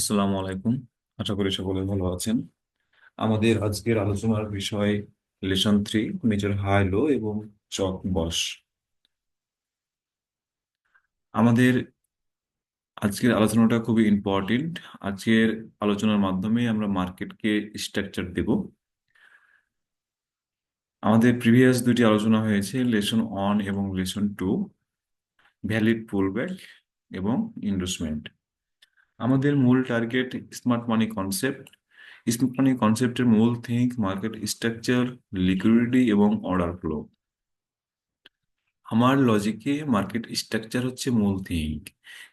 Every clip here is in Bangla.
আসসালামু আলাইকুম। আশা করি সকলে ভালো আছেন। আমাদের আজকের আলোচনার বিষয় lesson three major high, low এবং চক বস। আমাদের আজকের আলোচনাটা খুবই ইম্পর্টেন্ট আজকের আলোচনার মাধ্যমে আমরা মার্কেটকে স্ট্রাকচার দেব। আমাদের প্রিভিয়াস দুটি আলোচনা হয়েছে, লেসন ওয়ান এবং লেসন টু, ভ্যালিড পুলব্যাক এবং ইনভেস্টমেন্ট আমাদের মূল target smart money concept smart money কনসেপ্টের মূল থিঙ্ক মার্কেট স্ট্রাকচার লিকুইডিটি এবং অর্ডার ফ্লো আমার লজিকে মার্কেট স্ট্রাকচার হচ্ছে মূল থিঙ্ক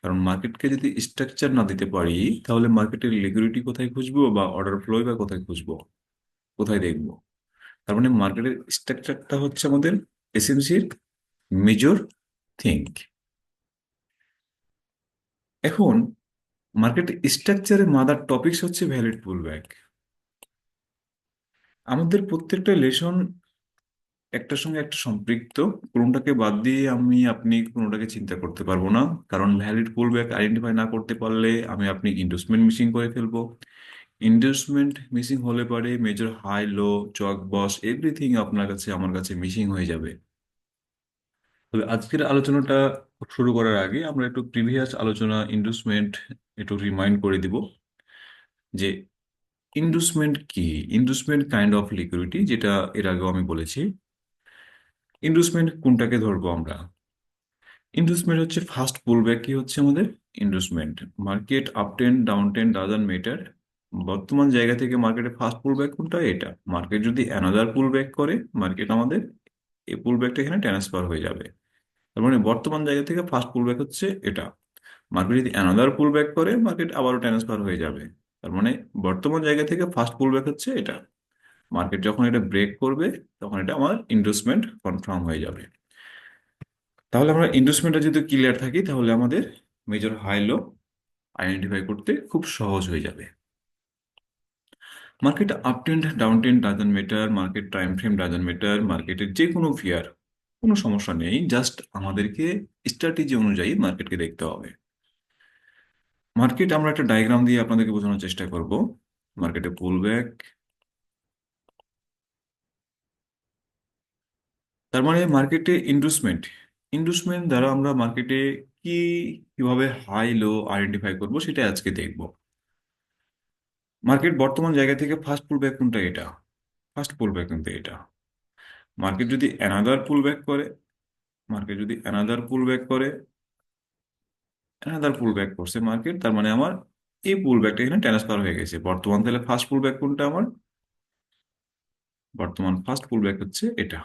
কারণ মার্কেটকে যদি স্ট্রাকচার না দিতে পারি, তাহলে মার্কেটের লিকুইডিটি কোথায় খুঁজবো বা অর্ডার ফ্লো বা কোথায় খুঁজবো? কোথায় দেখব? তার মানে মার্কেটের স্ট্রাকচারটা হচ্ছে আমাদের এসেন্সিয়াল মেজর থিঙ্ক এখন মার্কেট স্ট্রাকচারের মাদার টপিকস হচ্ছে ভ্যালিড পুলব্যাক। আমাদের প্রত্যেকটা লেসন একটার সঙ্গে একটা সম্পৃক্ত। কোনোটাকে বাদ দিয়ে আমি, আপনি কোনোটাকে চিন্তা করতে পারব না। কারণ ভ্যালিড পুলব্যাক আইডেন্টিফাই না করতে পারলে আমি আপনি ইন্ডোসমেন্ট মিসিং করে ফেলব। ইন্ডোসমেন্ট মিসিং হলে পরে major high low CHoCH BOS everything আপনার কাছে, আমার কাছে মিসিং হয়ে যাবে। তবে আজকের আলোচনাটা শুরু করার আগে আমরা একটু প্রিভিয়াস আলোচনা, ইন্ডোসমেন্ট একটু রিমাইন্ড করে দিব যে ইন্ডুসমেন্ট কি? ইন্ডুসমেন্ট কাইন্ড অফ লিকুইডিটি যেটা এর আগেও আমি বলেছি। ইন্ডুসমেন্ট কোনটাকে ধরবো আমরা? ইন্ডুসমেন্ট হচ্ছে ফার্স্ট পুলব্যাক কি হচ্ছে আমাদের? Inducement market up ten down ten doesn't matter বর্তমান জায়গা থেকে মার্কেটে ফার্স্ট পুলব্যাক কোনটা? এটা। মার্কেট যদি অ্যানাদার পুলব্যাক করে মার্কেট আমাদের এই পুলব্যাকটা এখানে ট্রান্সফার হয়ে যাবে। তার মানে বর্তমান জায়গা থেকে ফার্স্ট পুলব্যাক হচ্ছে এটা। মার্কেট যদি অ্যানাদার পুল ব্যাক করে মার্কেট আবারও ট্রান্সফার হয়ে যাবে। তার মানে বর্তমান জায়গা থেকে ফার্স্ট পুল ব্যাক হচ্ছে এটা। মার্কেট যখন এটা ব্রেক করবে, তখন এটা আমার ইনভেস্টমেন্ট কনফার্ম হয়ে যাবে। তাহলে আমরা ইনভেস্টমেন্টে যদি ক্লিয়ার থাকি, তাহলে আমাদের মেজর হাই লো আইডেন্টিফাই করতে খুব সহজ হয়ে যাবে। Market up trend down trend doesn't matter market time frame doesn't matter মার্কেটের যে কোনো ফিয়ার কোনো সমস্যা নেই জাস্ট আমাদেরকে স্ট্র্যাটেজি অনুযায়ী মার্কেটকে দেখতে হবে। মার্কেট, আমরা একটা ডায়াগ্রাম দিয়ে আপনাদেরকে বোঝানোর চেষ্টা করব। মার্কেটে পুল ব্যাক তার মানে মার্কেটে ইন্ডুসমেন্ট। ইন্ডুসমেন্ট দ্বারা আমরা মার্কেটে কি, কীভাবে হাই, লো আইডেন্টিফাই করব সেটা আজকে দেখব। মার্কেট বর্তমান জায়গা থেকে ফার্স্ট পুল ব্যাক কোনটা এটা? ফার্স্ট পুল ব্যাক কিন্তু এটা? মার্কেট যদি অ্যানাদার পুল ব্যাক করে, মার্কেট যদি অ্যানাদার পুল ব্যাক করে অ্যানাদার পুল ব্যাক করছে মার্কেট তার মানে আমার এই পুল ব্যাকটা এখানে ট্রান্সফার হয়ে গেছে। বর্তমান তাহলে ফার্স্ট পুল ব্যাক কোনটা আমার? বর্তমান ফার্স্ট পুল ব্যাক হচ্ছে এটা।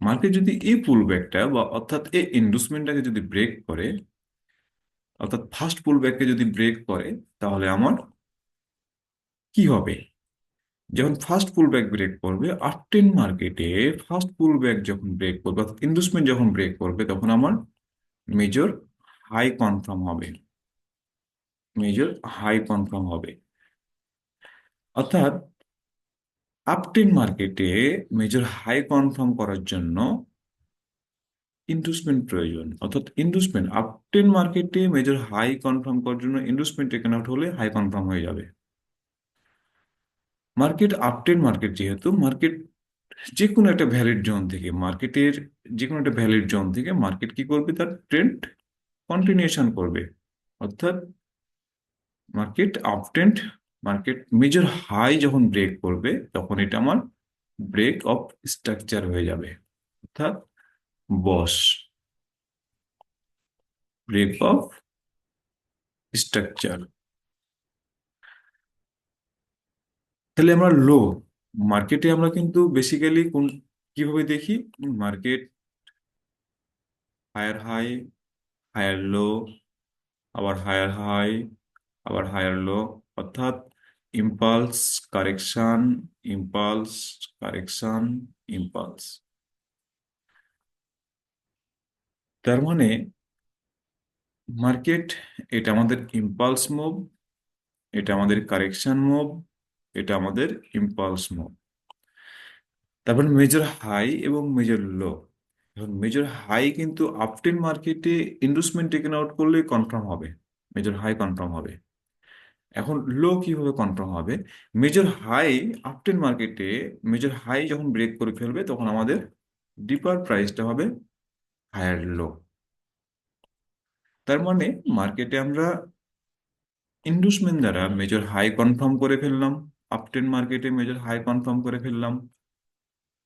মার্কেট যদি এই পুল ব্যাকটা বা অর্থাৎ এই ইন্ডুসমেন্টটাকে যদি ব্রেক করে, অর্থাৎ ফার্স্ট পুল ব্যাককে যদি ব্রেক করে, তাহলে আমার কি হবে? যখন ফার্স্ট পুল ব্যাক ব্রেক করবে আফটেন মার্কেটে ফার্স্ট পুল ব্যাক যখন ব্রেক করবে, অর্থাৎ ইন্ডুসমেন্ট যখন ব্রেক করবে, তখন আমার মেজর হাই কনফার্ম হবে। মেজর হাই কনফার্ম হবে। অর্থাৎ আপটেন মার্কেটে মেজর হাই কনফার্ম করার জন্য ইন্ডুসমেন্ট প্রয়োজন। অর্থাৎ ইন্ডুসমেন্ট আপটেন মার্কেটে মেজর হাই কনফার্ম করার জন্য ইন্ডুসমেন্ট টেকেন আউট হলে হাই কনফার্ম হয়ে যাবে। মার্কেট আপটেন মার্কেট যেহেতু মার্কেট যে কোনো একটা ভ্যালিড জোন থেকে মার্কেটের যে কোনো একটা ভ্যালিড জোন থেকে মার্কেট কি করবে? তার ট্রেন্ড কন্টিনিউশন করবে। অর্থাৎ market up trend market major high যখন ব্রেক করবে, তখন এটা আমার ব্রেক অফ স্ট্রাকচার হয়ে যাবে। অর্থাৎ বস ব্রেক অফ স্ট্রাকচার তাহলে আমরা লো মার্কেটে আমরা কিন্তু বেসিক্যালি কোন, কীভাবে দেখি? Market higher high higher low আবার হায়ার হাই আবার হায়ার লো অর্থাৎ impulse correction impulse correction impulse তার মানে মার্কেট এটা আমাদের ইম্পালস মুভ এটা আমাদের কারেকশন মুভ এটা আমাদের ইম্পালস মুভ তারপর মেজর হাই এবং মেজর লো এখন মেজর হাই কিন্তু আপটেন মার্কেটে ইন্ডুসমেন্ট টেকেন আউট করলে কনফার্ম হবে। মেজর হাই কনফার্ম হবে। এখন লো কীভাবে কনফার্ম হবে? মেজর হাই আপটেন মার্কেটে মেজর হাই যখন ব্রেক করে ফেলবে তখন আমাদের ডিপার প্রাইসটা হবে হায়ার লো তার মানে মার্কেটে আমরা ইন্ডুসমেন্ট দ্বারা মেজর হাই কনফার্ম করে ফেললাম। আপটেন মার্কেটে মেজর হাই কনফার্ম করে ফেললাম।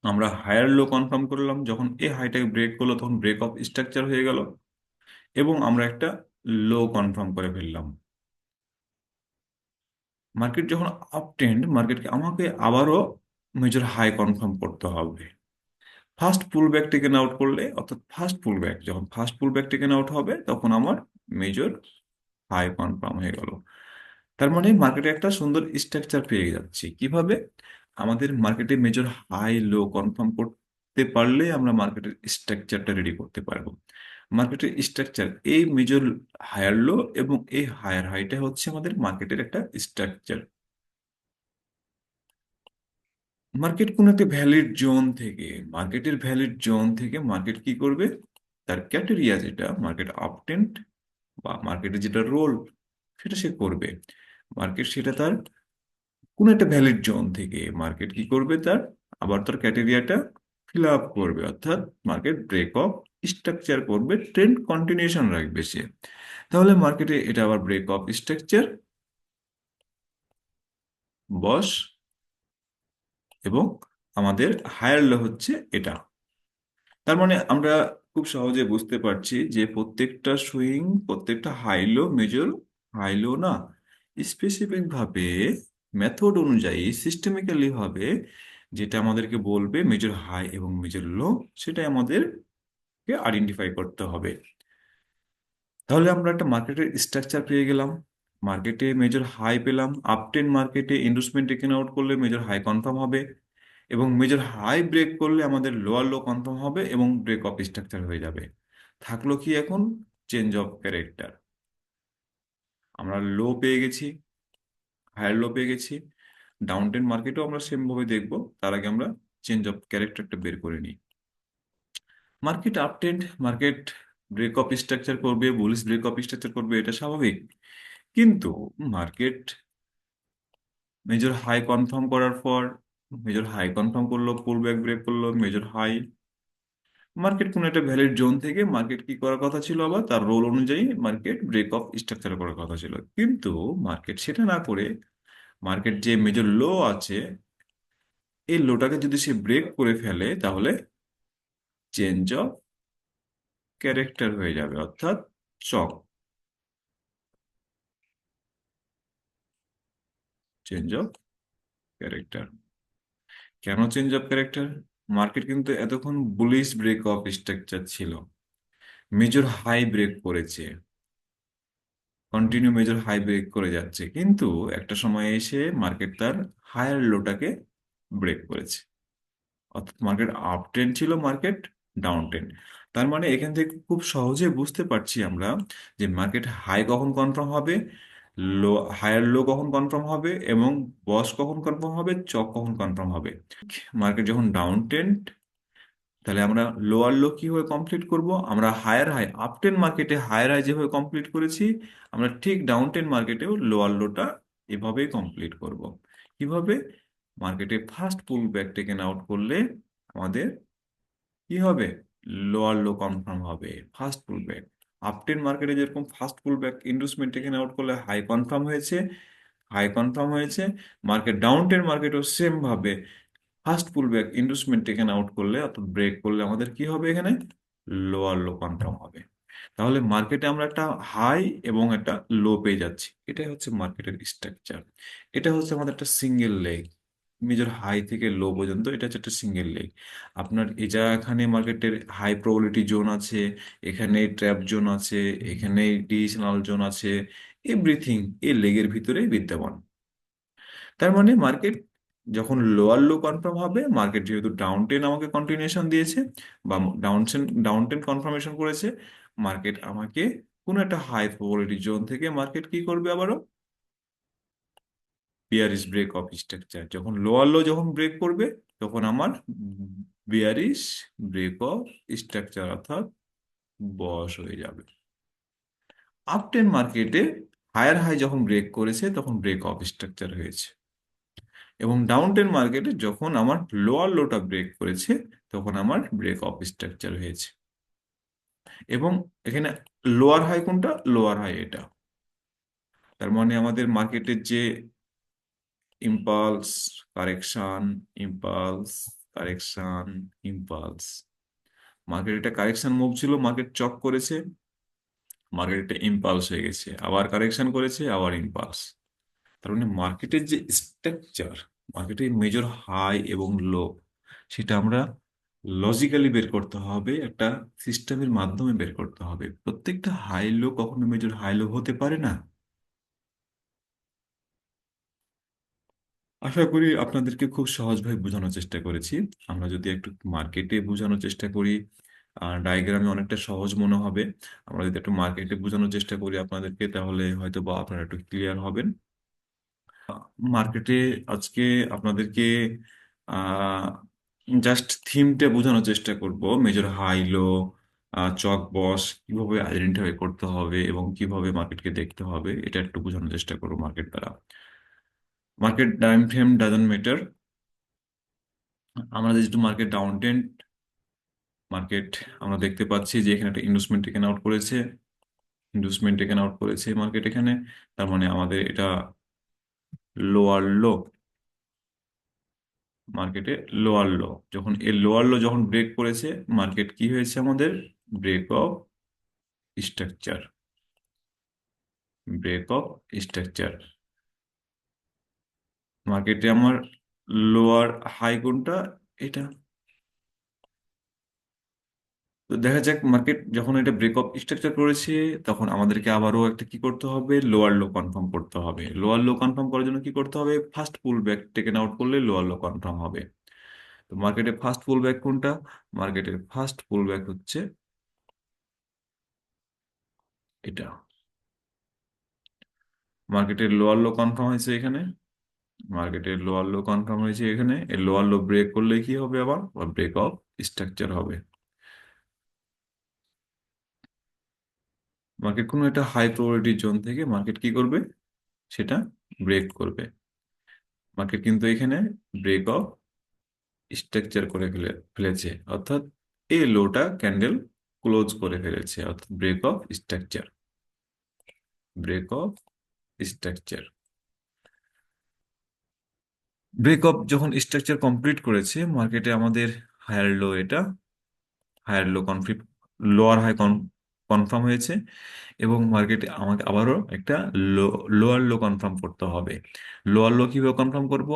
আমরা হায়ার লো কনফার্ম করলাম। যখন এই হাইটাকে ব্রেক করল তখন ব্রেক অফ স্ট্রাকচার হয়ে গেল এবং আমরা একটা লো কনফার্ম করে ফেললাম। মার্কেট যখন আপ ট্রেন্ড মার্কেটকে আমাকে আবারও মেজর হাই কনফার্ম করতে হবে। First pull back taken out করলে, অর্থাৎ ফার্স্ট পুল ব্যাক যখন first pull back taken out হবে, তখন আমার মেজর হাই কনফার্ম হয়ে গেল। তার মানে মার্কেটে একটা সুন্দর স্ট্রাকচার পেয়ে যাচ্ছি। কীভাবে? আমাদের মার্কেটে মেজর হাই লো কনফার্ম করতে পারলে আমরা মার্কেটের স্ট্রাকচারটা রেডি করতে পারব। মার্কেটের স্ট্রাকচার এই মেজর হায়ার লো এবং এই হায়ার হাইটা হচ্ছে আমাদের মার্কেটের একটা স্ট্রাকচার মার্কেট কোন একটা ভ্যালিড জোন থেকে মার্কেটের ভ্যালিড জোন থেকে মার্কেট কি করবে? তার ক্যাটেরিয়া যেটা মার্কেট আপটেন্ট বা মার্কেটের যেটা রোল সেটা সে করবে। মার্কেট সেটা তার কোন একটা ভ্যালিড জোন থেকে মার্কেট কি করবে তার? আবার তার ক্যাটেরিয়াটা ফিল আপ করবে, অর্থাৎ মার্কেট ব্রেক অফ স্ট্রাকচার করবে ট্রেন্ড কন্টিনিউশন রাখবে সে। তাহলে মার্কেটে এটা আবার ব্রেক অফ স্ট্রাকচার বস এবং আমাদের হায়ার লো হচ্ছে এটা। তার মানে আমরা খুব সহজে বুঝতে পারছি যে প্রত্যেকটা সুইং প্রত্যেকটা high low major high low না স্পেসিফিক ভাবে মেথড অনুযায়ী সিস্টেমিক্যালি হবে যেটা আমাদেরকে বলবে মেজর হাই এবং মেজর লো সেটাই আমাদেরকে আইডেন্টিফাই করতে হবে। তাহলে আমরা একটা মার্কেটের স্ট্রাকচার পেয়ে গেলাম। মার্কেটে মেজর হাই পেলাম। আপটেন মার্কেটে ইন্ডুসমেন্ট টেকেন আউট করলে মেজর হাই কনফার্ম হবে এবং মেজর হাই ব্রেক করলে আমাদের লোয়ার লো কনফার্ম হবে এবং ব্রেক অফ স্ট্রাকচার হয়ে যাবে। থাকল কি এখন? চেঞ্জ অফ ক্যারেক্টার আমরা লো পেয়ে গেছি হায়ার লো পেয়ে গেছি ডাউন টেন মার্কেটও আমরা সেম ভাবে দেখব, তার আগে আমরা চেঞ্জ অফ ক্যারেক্টারটা বের করে নিই। Market uptrend market break of structure করবে বুলিশ ব্রেক অফ স্ট্রাকচার করবে, এটা স্বাভাবিক। কিন্তু মার্কেট মেজর হাই কনফার্ম করার পর মেজর হাই কনফার্ম করল পুল ব্যাক ব্রেক করল মেজর হাই মার্কেট কোন একটা ভ্যালিড জোন থেকে মার্কেট কি করার কথা ছিল আবার? তার রোল অনুযায়ী মার্কেট ব্রেক অফ স্ট্রাকচার করার কথা ছিল। কিন্তু মার্কেট সেটা না করে মার্কেট যে মেজর লো আছে, এই লোটাকে যদি সে ব্রেক করে ফেলে, তাহলে চেঞ্জ অফ ক্যারেক্টার হয়ে যাবে, অর্থাৎ চক। চেঞ্জ অফ ক্যারেক্টার কেন চেঞ্জ অফ ক্যারেক্টার মার্কেট কিন্তু এতক্ষণ বুলিশ ব্রেক অফ স্ট্রাকচার ছিল। মেজর হাই ব্রেক করেছে। কন্টিনিউ মেজর হাই ব্রেক করে যাচ্ছে। কিন্তু একটা সময় এসে মার্কেট তার হায়ার লোটাকে ব্রেক করেছে। অর্থাৎ মার্কেট আপ ট্রেন্ড ছিল মার্কেট ডাউন ট্রেন্ড তার মানে এখান থেকে খুব সহজে বুঝতে পারছি আমরা যে মার্কেট হাই কখন কনফার্ম হবে লো হায়ার লো কখন কনফার্ম হবে এবং বস কখন কনফার্ম হবে চক কখন কনফার্ম হবে? মার্কেট যখন ডাউন ট্রেন্ড তাহলে আমরা লোয়ার লো কীভাবে কমপ্লিট করব? আমরা হায়ার হাই আপ টেন মার্কেটে হায়ার হাই যেভাবে কমপ্লিট করেছি, আমরা ঠিক ডাউন টেন মার্কেটেও লোয়ার লোটা এভাবেই কমপ্লিট করব। কীভাবে? মার্কেটে first pull back taken out করলে আমাদের কি হবে? লোয়ার লো কনফার্ম হবে ফার্স্ট পুল ব্যাক আপটেন মার্কেটে যেরকম first pull back inducement taken out করলে হাই কনফার্ম হয়েছে হাই কনফার্ম হয়েছে মার্কেট ডাউন টেন মার্কেটও সেম ভাবে first pull back inducement taken out করলে অর্থাৎ ব্রেক করলে আমাদের কি হবে এখানে? লোয়ার লো কনফার্ম হবে। তাহলে মার্কেটে আমরা একটা হাই এবং একটা লো পেয়ে যাচ্ছি। এটাই হচ্ছে মার্কেটের স্ট্রাকচার এটা হচ্ছে আমাদের একটা সিঙ্গেল লেগ মেজর হাই থেকে লো পর্যন্ত এটা হচ্ছে একটা সিঙ্গেল লেগ আপনার যা এখানে মার্কেটের হাই প্রবাবিলিটি জোন আছে, এখানে ট্র্যাপ জোন আছে, এখানে ডিসিশনাল জোন আছে এভরিথিং এই লেগের ভিতরেই বিদ্যমান। তার মানে মার্কেট যখন লোয়ার লো কনফার্ম হবে মার্কেট যেহেতু ডাউন টেন আমাকে কন্টিনিউশন দিয়েছে বা ডাউন ডাউন টেন কনফার্মেশন করেছে মার্কেট আমাকে কোনো একটা হাই প্রবাবিলিটি জোন থেকে মার্কেট কি করবে আবারও? বিয়ারিশ ব্রেক অফ স্ট্রাকচার যখন লোয়ার লো যখন ব্রেক করবে, তখন আমার বিয়ারিশ ব্রেক অফ স্ট্রাকচার অর্থাৎ বস হয়ে যাবে। আপটেন মার্কেটে হায়ার হাই যখন ব্রেক করেছে, তখন ব্রেক অফ স্ট্রাকচার হয়েছে। এবং ডাউন টেন মার্কেটে যখন আমার লোয়ার লোটা ব্রেক করেছে, তখন আমার ব্রেক অফ স্ট্রাকচার হয়েছে। এবং এখানে লোয়ার হাই কোনটা? লোয়ার হাই এটা। তার মানে আমাদের মার্কেটের যে impulse correction impulse correction impulse market এটা কারেকশন মুভ ছিল মার্কেট চক করেছে মার্কেট মার্কেটটা ইম্পালস হয়ে গেছে, আবার কারেকশন করেছে, আবার ইম্পালস তার মানে মার্কেটের যে স্ট্রাকচার মার্কেটের মেজর হাই এবং লো সেটা আমরা লজিক্যালি বের করতে হবে, একটা সিস্টেমের মাধ্যমে বের করতে হবে। প্রত্যেকটা হাই লো কখনো মেজর হাই লো হতে পারে না। আশা করি আপনাদেরকে খুব সহজভাবে বোঝানোর চেষ্টা করেছি। আমরা যদি একটু মার্কেটে বোঝানোর চেষ্টা করি ডায়াগ্রামে অনেকটা সহজ মনে হবে। আমরা যদি একটু মার্কেটে বোঝানোর চেষ্টা করি আপনাদেরকে, তাহলে হয়তো বা আপনারা একটু ক্লিয়ার হবেন। মার্কেটে আজকে আপনাদেরকে জাস্ট থিমটা বোঝানোর চেষ্টা করব। মেজর হাই লো চক বস কীভাবে আইডেন্টিফাই করতে হবে এবং কীভাবে মার্কেটকে দেখতে হবে, এটা একটু বোঝানোর চেষ্টা করব মার্কেট দ্বারা market time frame doesn't matter আমরা যেহেতু মার্কেট ডাউন ট্রেন্ড মার্কেট আমরা দেখতে পাচ্ছি যে এখানে একটা ইনভেস্টমেন্ট টেকেন আউট করেছে ইনভেস্টমেন্ট টেকেন আউট করেছে মার্কেট এখানে। তার মানে আমাদের এটা লোয়ার লো মার্কেটে লোয়ার লো যখন এই লোয়ার লো যখন ব্রেক করেছে মার্কেট কি হয়েছে আমাদের? Break of structure break of structure মার্কেটে আমার লোয়ার হাই কোনটা? এটা। তো দেখা যাক মার্কেট যখন এটা ব্রেক অফ স্ট্রাকচার করেছে, তখন আমাদেরকে আবারও একটা কি করতে হবে? লোয়ার লো কনফার্ম করতে হবে। লোয়ার লো কনফার্ম করার জন্য কি করতে হবে? First pull back taken out করলে লোয়ার লো কনফার্ম হবে। তো মার্কেটে ফার্স্ট পুল ব্যাক কোনটা? মার্কেটের ফার্স্ট পুল ব্যাক হচ্ছে এটা। মার্কেটের লোয়ার লো কনফার্ম হয়েছে এখানে। মার্কেটের লোয়ার লো কনফার্ম হয়েছে এখানে, এই লোয়ার লো ব্রেক করলে কি হবে আবার? ব্রেক অফ স্ট্রাকচার হবে। মার্কেট কোনো একটা হাই প্রবাবিলিটি জোন থেকে মার্কেট কি করবে? সেটা ব্রেক করবে। মার্কেট কিন্তু এখানে ব্রেক অফ স্ট্রাকচার করে ফেলে, ফেলেছে। অর্থাৎ এই লোটা ক্যান্ডেল ক্লোজ করে ফেলেছে, অর্থাৎ break of structure break of structure break of যখন স্ট্রাকচার কমপ্লিট করেছে মার্কেটে আমাদের হায়ার লো এটা higher low conflict lower high confirm হয়েছে এবং মার্কেটে আমাকে আবারও একটা লো লোয়ার লো কনফার্ম করতে হবে। লোয়ার লো কীভাবে কনফার্ম করব?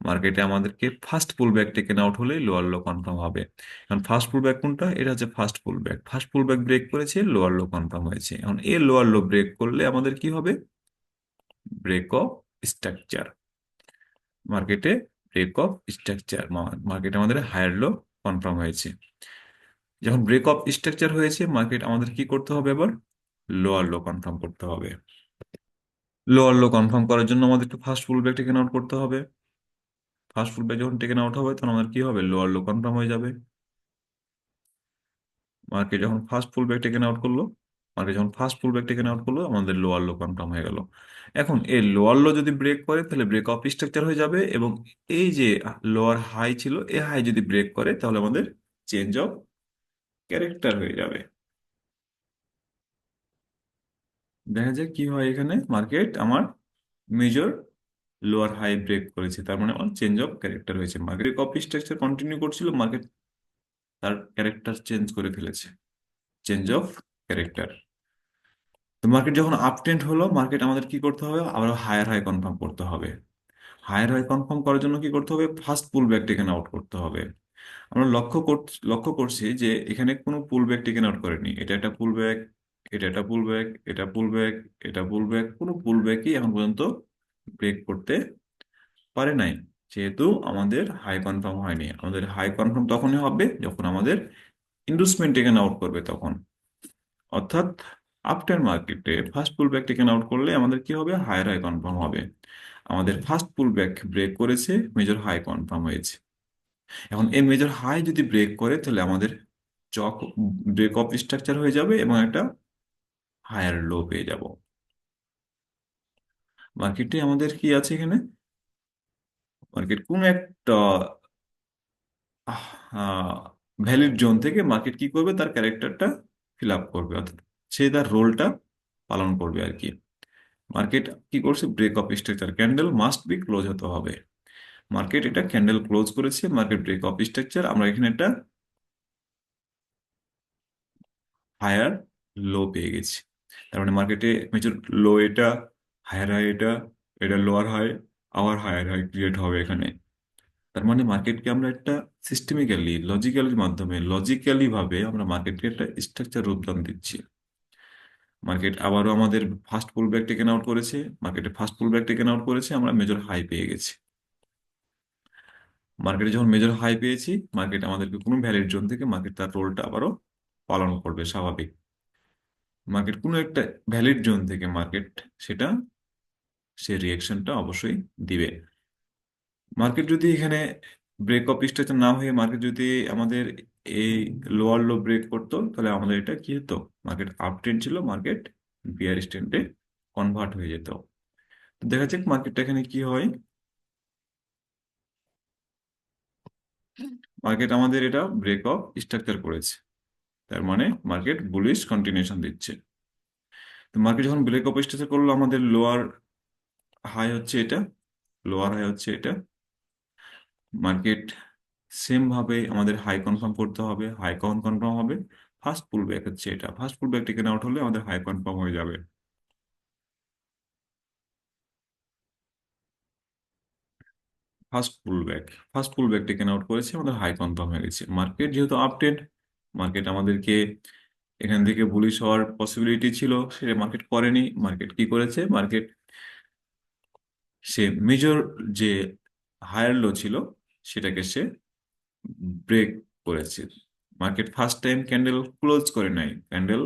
মার্কেটে আমাদেরকে first pull back taken out হলে লোয়ার লো কনফার্ম হবে। এখন ফার্স্ট পুল ব্যাক কোনটা? এটা হচ্ছে first pull back first pull back break করেছে লোয়ার লো কনফার্ম হয়েছে। এখন এই লোয়ার লো ব্রেক করলে আমাদের কি হবে? ব্রেক অফ স্ট্রাকচার মার্কেটে ব্রেক অফ স্ট্রাকচার মার্কেটে আমাদের হায়ার লো কনফার্ম হয়েছে। যখন ব্রেক অফ স্ট্রাকচার হয়েছে মার্কেট আমাদের কি করতে হবে এবার লোয়ার লো কনফার্ম করতে হবে। লোয়ার লো কনফার্ম করার জন্য আমাদের একটু first pull back taken out করতে হবে। ফার্স্ট ফুল ব্যাক যখন টেকেন আউট হবে, তখন আমাদের কি হবে? লোয়ার লো কনফার্ম হয়ে যাবে। মার্কেট যখন first pull back taken out করল মার্কেট যখন first pull back taken out করল, আমাদের লোয়ার লো কনফার্ম হয়ে গেল। এখন এই লোয়ার লো যদি ব্রেক করে, তাহলে ব্রেক অফ স্ট্রাকচার হয়ে যাবে এবং এই যে লোয়ার হাই ছিল, এই হাই যদি ব্রেক করে, তাহলে আমাদের চেঞ্জ অফ ক্যারেক্টার হয়ে যাবে। দেখা যায় কি হয় এখানে। মার্কেট আমার মেজর লোয়ার হাই ব্রেক করেছে, তার মানে আমার চেঞ্জ অফ ক্যারেক্টার হয়েছে। মার্কেট কপি স্ট্রাকচার কন্টিনিউ করছিল, মার্কেট তার ক্যারেক্টার চেঞ্জ করে ফেলেছে। চেঞ্জ অফ ক্যারেক্টার মার্কেট যখন আপট্রেন্ড হলো মার্কেট আমাদের কি করতে হবে? আবার হায়ার হাই কনফার্ম করতে হবে। হায়ার হাই কনফার্ম করার জন্য কি করতে হবে? First pull back taken out করতে হবে। আমরা লক্ষ্য কর, লক্ষ্য করছি যে এখানে কোনো পুল ব্যাক টেকেন আউট করেনি। এটা একটা পুল ব্যাক এটা একটা পুল ব্যাক এটা পুল ব্যাক এটা পুল ব্যাক কোনো পুল ব্যাকই এখন পর্যন্ত ব্রেক করতে পারে নাই। যেহেতু আমাদের হাই কনফার্ম হয়নি। আমাদের হাই কনফার্ম তখনই হবে যখন আমাদের ইনভেস্টমেন্ট টেকেন আউট করবে তখন। অর্থাৎ আফটার মার্কেটে first pull back taken out করলে আমাদের কি হবে? হায়ার হাই কনফার্ম হবে। আমাদের ফার্স্ট পুল ব্যাক ব্রেক করেছে মেজর হাই কনফার্ম হয়েছে। এখন এই মেজর হাই যদি ব্রেক করে, তাহলে আমাদের চক ব্রেক অফ স্ট্রাকচার হয়ে যাবে এবং একটা হায়ার লো পেয়ে যাব। মার্কেটে আমাদের কি আছে এখানে? মার্কেট কোন একটা ভ্যালিড জোন থেকে মার্কেট কি করবে? তার ক্যারেক্টারটা ফিল আপ করবে। অর্থাৎ সে তার রোলটা পালন করবে আর কি। মার্কেট কি করছে? Break of structure candle must be close হতে হবে। মার্কেট এটা ক্যান্ডেল ক্লোজ করেছে মার্কেট ব্রেক অফ স্ট্রাকচার আমরা এখানে একটা হায়ার লো পেয়ে গেছি। তার মানে মার্কেটে মেজর লো এটা হায়ার হাই এটা এটা লোয়ার হাই আবার হায়ার হাই ক্রিয়েট হবে এখানে। তার মানে মার্কেটকে আমরা একটা সিস্টেমিক্যালি লজিক্যালির মাধ্যমে লজিক্যালি ভাবে আমরা মার্কেটকে একটা স্ট্রাকচার রূপদান দিচ্ছি। মার্কেট আবারও আমাদের first pull back taken out করেছে। মার্কেটে first pull back taken out করেছে, আমরা মেজর হাই পেয়ে গেছি। মার্কেটে যখন মেজর হাই পেয়েছি মার্কেট আমাদেরকে কোনো ভ্যালিড জোন থেকে মার্কেট তার রোলটা আবারও পালন করবে স্বাভাবিক। মার্কেট কোনো একটা ভ্যালিড জোন থেকে মার্কেট সেটা, সে রিয়েকশনটা অবশ্যই দিবে। মার্কেট যদি এখানে ব্রেক অফ স্ট্রাকচার না হয়ে মার্কেট যদি আমাদের এই লোয়ার লো ব্রেক করতো, তাহলে আমাদের এটা কি হতো? মার্কেট আপ ট্রেন্ড ছিল মার্কেট বিয়ার স্ট্রেন্ডে কনভার্ট হয়ে যেত। তো দেখা যাক মার্কেটটা এখানে কি হয়। মার্কেট আমাদের এটা ব্রেক অফ স্ট্রাকচার করেছে। তার মানে মার্কেট বুলিশ কন্টিনিউশন দিচ্ছে। তো মার্কেট যখন ব্রেক অফ স্ট্রাকচার করল, আমাদের লোয়ার হাই হচ্ছে এটা লোয়ার হাই হচ্ছে এটা। মার্কেট সেম ভাবে আমাদের হাই কনফার্ম করতে হবে হাই কন কনফার্ম হবে। ফার্স্ট পুল ব্যাক হচ্ছে এটা। First pull back taken out হলে আমাদের হাই কনফার্ম হয়ে যাবে। First pull back first pull back taken out করেছে, আমাদের হাই কনফার্ম হয়ে গেছে। মার্কেট যেহেতু আপট্রেন্ড মার্কেট আমাদেরকে এখান থেকে বুলিশ হওয়ার পসিবিলিটি ছিল, সেটা মার্কেট করেনি। মার্কেট কি করেছে? মার্কেট সে মেজর যে হায়ার লো ছিল, সেটাকে সে ব্রেক করেছে। Market first time candle close করে নাই। ক্যান্ডেল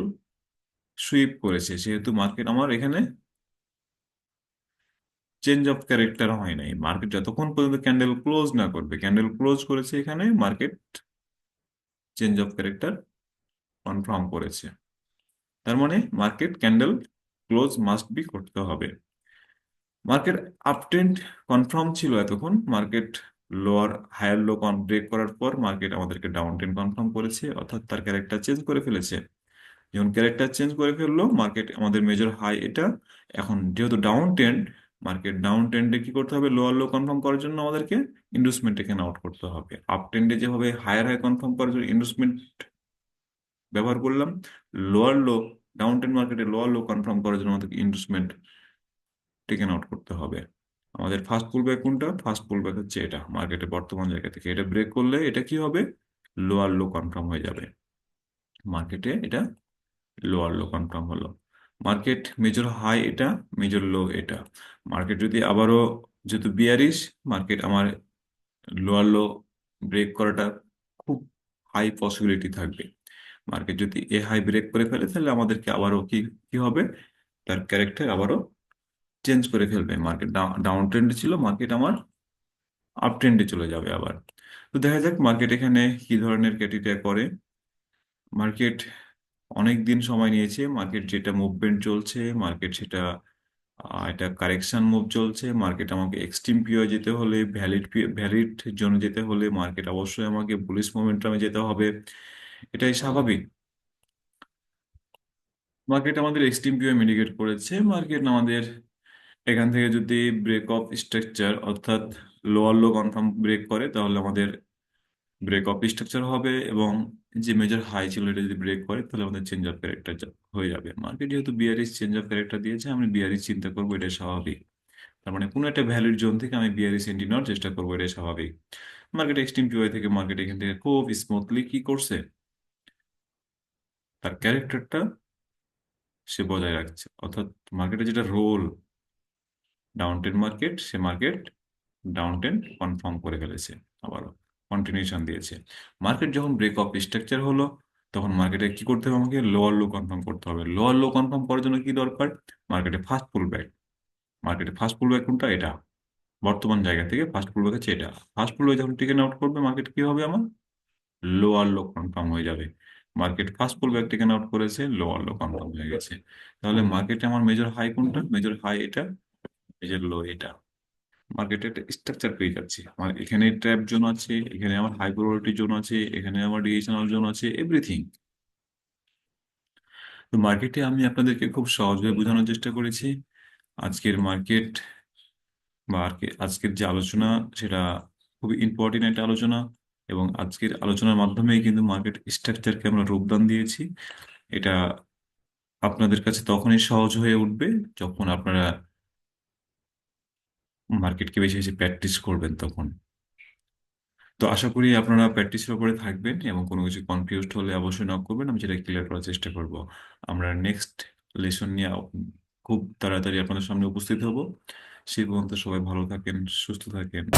সুইপ করেছে, সেহেতু মার্কেট আমার এখানে চেঞ্জ অফ ক্যারেক্টার হয় নাই। মার্কেট যতক্ষণ পর্যন্ত ক্যান্ডেল ক্লোজ না করবে ক্যান্ডেল ক্লোজ করেছে এখানে market change of character confirm করেছে। তার মানে market candle close must be করতে হবে। মার্কেট আপট্রেন্ড কনফার্ম ছিল এতক্ষণ মার্কেট লোয়ার হায়ার লো কন ব্রেক করার পর মার্কেট আমাদেরকে ডাউন ট্রেন্ড কনফার্ম করেছে, অর্থাৎ তার ক্যারেক্টার চেঞ্জ করে ফেলেছে। যখন ক্যারেক্টার চেঞ্জ করে ফেলল মার্কেট আমাদের মেজর হাই এটা। এখন যেহেতু ডাউন ট্রেন্ড মার্কেট ডাউন ট্রেন্ডে কি করতে হবে? লোয়ার লো কনফার্ম করার জন্য আমাদেরকে ইন্ডুসমেন্ট এখানে আউট করতে হবে। আপ ট্রেন্ডে যেভাবে হায়ার হাই কনফার্ম করার জন্য ইন্ডুসমেন্ট ব্যবহার করলাম লোয়ার লো ডাউন ট্রেন্ড মার্কেটে লোয়ার লো কনফার্ম করার জন্য আমাদেরকে ইন্ডুসমেন্ট টেকেন আউট করতে হবে। আমাদের ফার্স্ট পুল ব্যাক কোনটা? ফার্স্ট পুল ব্যাক হচ্ছে এটা মার্কেটে বর্তমান জায়গা থেকে। এটা ব্রেক করলে এটা কি হবে? লোয়ার লো কনফার্ম হয়ে যাবে। মার্কেটে এটা লোয়ার লো কনফার্ম হলো। মার্কেট মেজর হাই এটা মেজর লো এটা। মার্কেট যদি আবারও যেহেতু বিয়ারিশ মার্কেট আমার লোয়ার লো ব্রেক করাটা খুব হাই পসিবিলিটি থাকবে। মার্কেট যদি এ হাই ব্রেক করে ফেলে, তাহলে আমাদেরকে আবারও কি কি হবে? তার ক্যারেক্টার আবারও চেঞ্জ করে ফেলবে মার্কেট ডাউন ট্রেন্ডে ছিল মার্কেট আমার আপ ট্রেন্ডে চলে যাবে আবার। তো দেখা যাক মার্কেট এখানে কি ধরনের ক্যাটিটা করে। মার্কেট অনেক দিন সময় নিয়েছে মার্কেট যেটা মুভমেন্ট চলছে মার্কেট সেটা এটা কারেকশন মুভ চলছে মার্কেট আমাকে এক্সট্রিম পিও যেতে হলে ভ্যালিড ভ্যালিড জোনে যেতে হলে মার্কেট অবশ্যই আমাকে বুলিশ মোমেন্টামে যেতে হবে, এটাই স্বাভাবিক। মার্কেট আমাদের এক্সট্রিম পিও মিডিকেট করেছে মার্কেট আমাদের এখান থেকে যদি ব্রেক অফ স্ট্রাকচার অর্থাৎ লোয়ার লো কনফার্ম ব্রেক করে, তাহলে আমাদের ব্রেক অফ স্ট্রাকচার হবে এবং যে মেজর হাই ছিল এটা যদি ব্রেক করে, তাহলে আমাদের চেঞ্জ অফ ক্যারেক্টার হয়ে যাবে। মার্কেট যেহেতু বিআরএস চেঞ্জ অফ ক্যারেক্টার দিয়েছে, আমি বিআরএস চিন্তা করব এটা স্বাভাবিক। তার মানে কোনো একটা ভ্যালিড জোন থেকে আমি বিআরএস এন্ট্রি নেওয়ার চেষ্টা করব, এটা স্বাভাবিক। মার্কেট এক্সট্রিম পিওয়াই থেকে মার্কেট এখান থেকে খুব স্মুথলি কি করছে? তার ক্যারেক্টারটা সে বজায় রাখছে। অর্থাৎ মার্কেটে যেটা রোল ডাউন টেন মার্কেট সে মার্কেট ডাউন টেন কনফার্ম করে ফেলেছে, আবারও কন্টিনিউশন দিয়েছে। মার্কেট যখন ব্রেক অফ স্ট্রাকচার হলো, তখন মার্কেটে কি করতে হবে আমাকে? লোয়ার লো কনফার্ম করতে হবে। লোয়ার লো কনফার্ম করার জন্য কি দরকার? মার্কেটে ফার্স্ট পুল ব্যাক মার্কেটে ফার্স্ট পুল ব্যাক কোনটা? এটা। বর্তমান জায়গা থেকে ফার্স্ট পুল ব্যাক হচ্ছে এটা। ফার্স্ট পুল ব্যাক যখন টিকেন আউট করবে মার্কেট কি হবে আমার? লোয়ার লো কনফার্ম হয়ে যাবে। Market first pull back taken out করেছে লোয়ার লো কনফার্ম হয়ে গেছে। তাহলে মার্কেটে আমার মেজর হাই কোনটা? মেজর হাই এটা মেজর লো এটা মার্কেটে একটা স্ট্রাকচার পেয়ে যাচ্ছি। আমার এখানে ট্র্যাপ জোন আছে, এখানে আমার হাই প্রোবাবিলিটি জোন আছে, এখানে আমার ডিএশনাল জোন আছে এভরিথিং তো মার্কেটে আমি আপনাদেরকে খুব সহজভাবে বোঝানোর চেষ্টা করেছি। আজকের মার্কেট বা আজকের যে আলোচনা, সেটা খুবই ইম্পর্টেন্ট একটা আলোচনা এবং আজকের আলোচনার মাধ্যমেই কিন্তু মার্কেট স্ট্রাকচারকে আমরা রূপদান দিয়েছি। এটা আপনাদের কাছে তখনই সহজ হয়ে উঠবে যখন আপনারা মার্কেটকে বেশি বেশি প্র্যাকটিস করবেন তখন। তো আশা করি আপনারা প্র্যাকটিসের উপরে থাকবেন এবং কোনো কিছু কনফিউজড হলে অবশ্যই নক করবেন। আমি সেটা ক্লিয়ার করার চেষ্টা করব। আমরা নেক্সট লেসন নিয়ে খুব তাড়াতাড়ি আপনাদের সামনে উপস্থিত হব। সেই পর্যন্ত সবাই ভালো থাকেন, সুস্থ থাকেন।